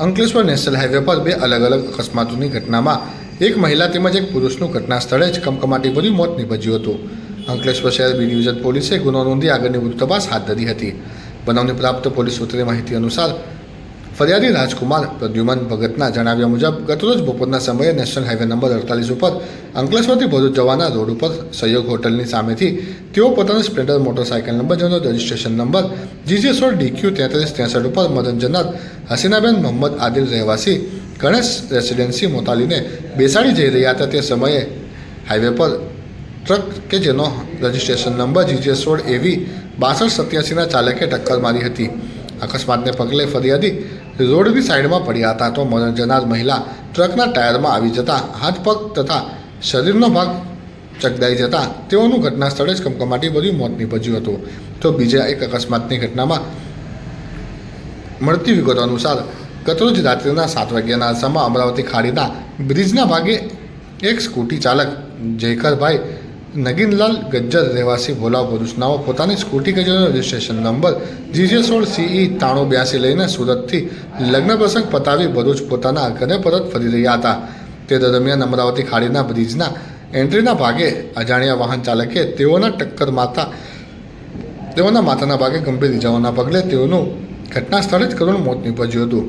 Ankleshwar national highway પર બે અલગ અલગ અકસ્માતોની ઘટનામાં એક મહિલા તેમજ એક પુરુષનું ઘટના સ્થળે જ કમકમાટી ભર્યું મોત નિપજ્યું હતું. અંકલેશ્વર શહેર બી ડિવિઝન પોલીસે ગુનો નોંધી આગળની તપાસ હાથ ધરી હતી. બનાવની પ્રાપ્ત પોલીસ સૂત્રે માહિતી અનુસાર ફરિયાદી રાજકુમાર પ્રદ્યુમન ભગતના જણાવ્યા મુજબ ગતરોજ બપોરના સમયે નેશનલ હાઈવે નંબર અડતાલીસ ઉપર અંકલેશ્વરથી ભરૂચ જવાના રોડ ઉપર સહયોગ હોટલની સામેથી તેઓ પોતાના સ્પ્લેન્ડર મોટરસાયકલ નંબર જેનો રજિસ્ટ્રેશન નંબર જીજે સોળ ડીક્યુ તેત્રીસ ત્રેસઠ ઉપર મદન જનાર, હસીનાબેન મોહમ્મદ આદિલ રહેવાસી, ગણેશ રેસિડેન્સી મોતાલીને બેસાડી જઈ રહ્યા હતા તે સમયે હાઈવે પર ટ્રક કે જેનો રજિસ્ટ્રેશન નંબર જીજે સોળ એવી બાસઠ સત્યાસીના ચાલકે ટક્કર મારી હતી. અકસ્માતને પગલે ફરિયાદી રોડની સાઈડમાં પડ્યા હતા તો મરણ જનાર મહિલા ટ્રકના ટાયરમાં આવી જતા હાથ પગ તથા શરીરનો ભાગ ચકદાઈ જતા તેઓનું ઘટના સ્થળે જ કમકમાટી ભર્યું, મોત નીપજ્યું હતું. તો બીજા એક અકસ્માતની ઘટનામાં મળતી વિગતો અનુસાર ગતરોજ રાત્રિના સાત વાગ્યાના અરસામાં અમરાવતી ખાડીના બ્રિજના ભાગે એક સ્કૂટી ચાલક જયકરભાઈ નગીનલાલ ગજ્જર રહેવાસી ભોલા ભરૂચનાઓ પોતાની સ્કૂટી ગજરનો રજિસ્ટ્રેશન નંબર જીજે સોળ સીઈ ત્રાણું બ્યાસી લઈને સુરતથી લગ્ન પ્રસંગ પતાવી ભરૂચ પોતાના ઘરે પરત ફરી રહ્યા હતા. તે દરમિયાન અમરાવતી ખાડીના બ્રિજના એન્ટ્રીના ભાગે અજાણ્યા વાહન ચાલકે તેઓના ટક્કર માતા તેઓના માથાના ભાગે ગંભીર ઇજાઓના પગલે તેઓનું ઘટના સ્થળે જ કરુણ મોત નીપજ્યું હતું.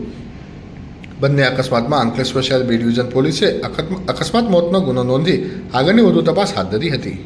બંને અકસ્માતમાં અંકલેશ્વર શહેર બી ડિવિઝન પોલીસે અકસ્માત મોતનો ગુનો નોંધી આગળની વધુ તપાસ હાથ ધરી હતી.